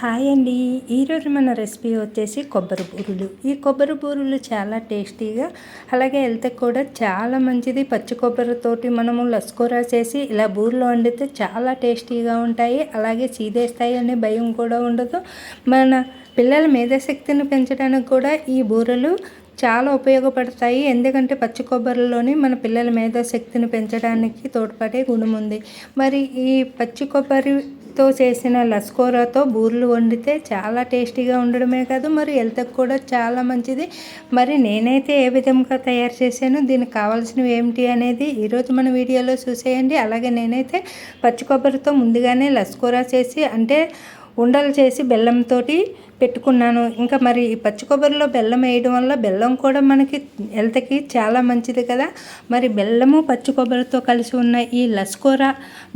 Hi అండి. ఈరోజు మన రెసిపీ వచ్చేసి కొబ్బరి బూరులు. ఈ కొబ్బరి బూరులు చాలా టేస్టీగా అలాగే హెల్త్కి కూడా చాలా మంచిది. పచ్చి కొబ్బరితోటి మనము లస్కూర చేసి ఇలా బూరెలు వండితే చాలా టేస్టీగా ఉంటాయి. అలాగే సీదేస్తాయి అనే భయం కూడా ఉండదు. మన పిల్లల మేధాశక్తిని పెంచడానికి కూడా ఈ బూరెలు చాలా ఉపయోగపడతాయి. ఎందుకంటే పచ్చి కొబ్బరిలోని మన పిల్లల మేధాశక్తిని పెంచడానికి తోడ్పడే గుణం ఉంది. మరి ఈ పచ్చి కొబ్బరి తో చేసిన లస్కోరాతో బూరెలు వండితే చాలా టేస్టీగా ఉండడమే కాదు మరి హెల్త్కి కూడా చాలా మంచిది. మరి నేనైతే ఏ విధంగా తయారు చేశాను దీనికి కావాల్సినవి ఏమిటి అనేది ఈరోజు మన వీడియోలో చూసేయండి. అలాగే నేనైతే పచ్చి కొబ్బరితో ముందుగానే లస్కోరా చేసి అంటే ఉండలు చేసి బెల్లంతో పెట్టుకున్నాను. ఇంకా మరి ఈ పచ్చి కొబ్బరిలో బెల్లం వేయడం వల్ల బెల్లం కూడా మనకి హెల్త్కి చాలా మంచిది కదా. మరి బెల్లము పచ్చి కొబ్బరితో కలిసి ఉన్న ఈ లస్కోర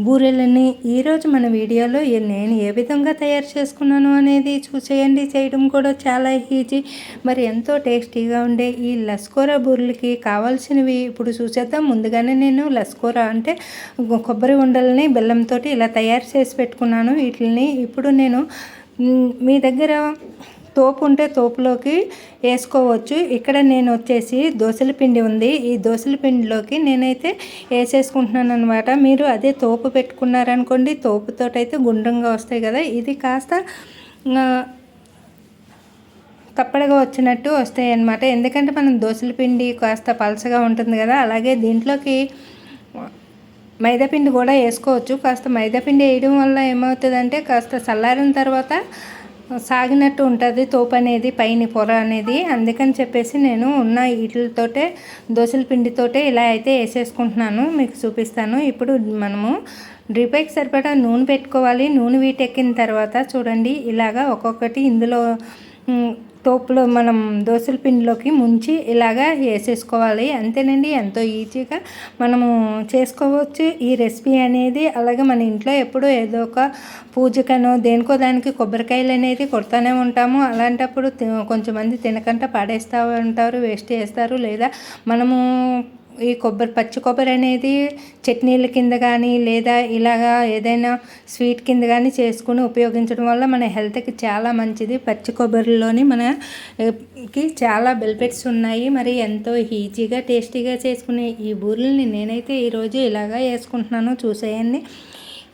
బూరెలని ఈరోజు మన వీడియోలో నేను ఏ విధంగా తయారు చేసుకున్నాను అనేది చూసేయండి. చేయడం కూడా చాలా ఈజీ. మరి ఎంతో టేస్టీగా ఉండే ఈ లస్కోర బూరెలకి కావాల్సినవి ఇప్పుడు చూసేద్దాం. ముందుగానే నేను లస్కోర అంటే కొబ్బరి ఉండలని బెల్లంతో ఇలా తయారు చేసి పెట్టుకున్నాను. వీటిని ఇప్పుడు నేను మీ దగ్గర తోపు ఉంటే తోపులోకి వేసుకోవచ్చు. ఇక్కడ నేను వచ్చేసి దోశల పిండి ఉంది. ఈ దోశల పిండిలోకి నేనైతే వేసేసుకుంటున్నాను అనమాట మీరు అదే తోపు పెట్టుకున్నారనుకోండి తోపుతో అయితే గుండ్రంగా వస్తాయి కదా. ఇది కాస్త కప్పడగా వచ్చినట్టు వస్తాయి అన్నమాట. ఎందుకంటే మనం దోశల పిండి కాస్త పలసగా ఉంటుంది కదా. అలాగే దీంట్లోకి మైదాపిండి కూడా వేసుకోవచ్చు. కాస్త మైదాపిండి వేయడం వల్ల ఏమవుతుందంటే కాస్త చల్లారిన తర్వాత సాగినట్టు ఉంటుంది తోపు అనేది పైన పొర అనేది. అందుకని చెప్పేసి నేను ఉన్న వీటితోటే దోశల పిండితోటే ఇలా అయితే వేసేసుకుంటున్నాను. మీకు చూపిస్తాను. ఇప్పుడు మనము డ్రిపైకి సరిపడా నూనె పెట్టుకోవాలి. నూనె వీటెక్కిన తర్వాత చూడండి ఇలాగా ఒక్కొక్కటి ఇందులో తోపులో మనం దోశల పిండిలోకి ముంచి ఇలాగా వేసేసుకోవాలి. అంతేనండి ఎంతో ఈజీగా మనము చేసుకోవచ్చు. ఈ రెసిపీ అనేది అలాగే మన ఇంట్లో ఎప్పుడూ ఏదో ఒక పూజకనో దేనికో దానికి కొబ్బరికాయలు అనేది కొడతానే ఉంటాము. అలాంటప్పుడు కొంచెం మంది తినకుండా పాడేస్తూ ఉంటారు వేస్ట్ చేస్తారు. లేదా మనము ఈ కొబ్బరి పచ్చి కొబ్బరి అనేది చట్నీల కింద కానీ లేదా ఇలాగా ఏదైనా స్వీట్ కింద కానీ చేసుకుని ఉపయోగించడం వల్ల మన హెల్త్కి చాలా మంచిది. పచ్చి కొబ్బరిలోని మనకి చాలా బెల్పెట్స్ ఉన్నాయి. మరి ఎంతో ఈజీగా టేస్టీగా చేసుకునే ఈ బూరెల్ని నేనైతే ఈరోజు ఇలాగా వేసుకుంటున్నాను. చూసేయండి.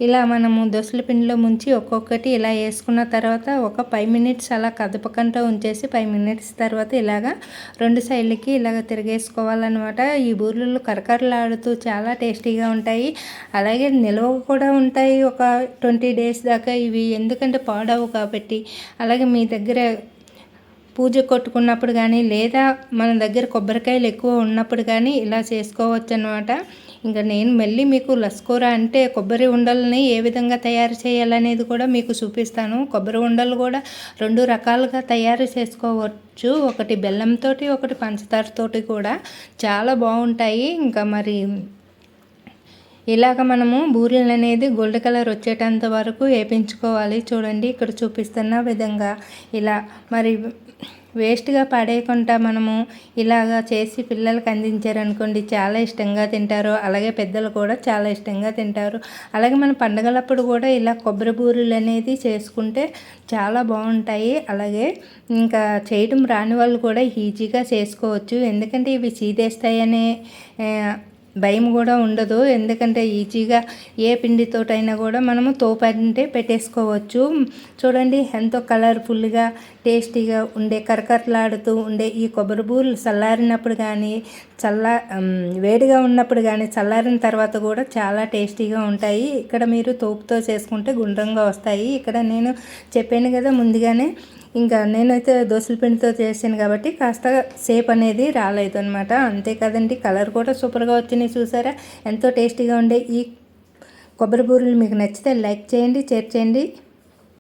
ఇలా మనము దోసల పిండిలో ముంచి ఒక్కొక్కటి ఇలా వేసుకున్న తర్వాత ఒక ఫైవ్ మినిట్స్ అలా కదపకుండా ఉంచేసి ఫైవ్ మినిట్స్ తర్వాత ఇలాగా రెండు సైడ్లకి ఇలాగ తిరిగేసుకోవాలన్నమాట. ఈ బూరెలు కరకరలాడుతూ చాలా టేస్టీగా ఉంటాయి. అలాగే నిల్వ కూడా ఉంటాయి. ఒక ట్వంటీ డేస్ దాకా ఇవి ఎందుకంటే పాడవు కాబట్టి. అలాగే మీ దగ్గర పూజ కొట్టుకున్నప్పుడు కానీ లేదా మన దగ్గర కొబ్బరికాయలు ఎక్కువ ఉన్నప్పుడు కానీ ఇలా చేసుకోవచ్చు అనమాట ఇంకా నేను మళ్ళీ మీకు లస్కూర అంటే కొబ్బరి ఉండలని ఏ విధంగా తయారు చేయాలనేది కూడా మీకు చూపిస్తాను. కొబ్బరి ఉండలు కూడా రెండు రకాలుగా తయారు చేసుకోవచ్చు. ఒకటి బెల్లంతో ఒకటి పంచదారతోటి కూడా. చాలా బాగుంటాయి. ఇంకా మరి ఇలాగ మనము బూరెలు అనేది గోల్డ్ కలర్ వచ్చేటంత వరకు వేపించుకోవాలి. చూడండి ఇక్కడ చూపిస్తున్న విధంగా ఇలా మరి వేస్ట్గా పడేయకుండా మనము ఇలాగా చేసి పిల్లలకు అందించారనుకోండి చాలా ఇష్టంగా తింటారు. అలాగే పెద్దలు కూడా చాలా ఇష్టంగా తింటారు. అలాగే మన పండగలప్పుడు కూడా ఇలా కొబ్బరి బూరెలు అనేది చేసుకుంటే చాలా బాగుంటాయి. అలాగే ఇంకా చేయడం రాని వాళ్ళు కూడా ఈజీగా చేసుకోవచ్చు. ఎందుకంటే ఇవి సీదేస్తాయనే భయం కూడా ఉండదు. ఎందుకంటే ఈజీగా ఏ పిండితోటైనా కూడా మనము తోపంటే పెట్టేసుకోవచ్చు. చూడండి ఎంతో కలర్ఫుల్గా టేస్టీగా ఉండే కరకరలాడుతూ ఉండే ఈ కొబ్బరి బూరలు చల్లారినప్పుడు కానీ చల్ల వేడిగా ఉన్నప్పుడు కానీ చల్లారిన తర్వాత కూడా చాలా టేస్టీగా ఉంటాయి. ఇక్కడ మీరు తోపుతో చేసుకుంటే గుండ్రంగా వస్తాయి. ఇక్కడ నేను చెప్పాను కదా ముందుగానే ఇంకా నేనైతే దోశల పిండితో చేసాను కాబట్టి కాస్త సేప్ అనేది రాలేదు అనమాట అంతే కదండి కలర్ కూడా సూపర్గా వచ్చినాయి చూసారా? ఎంతో టేస్టీగా ఉండే ఈ కొబ్బరి బూరెలు మీకు నచ్చితే లైక్ చేయండి షేర్ చేయండి.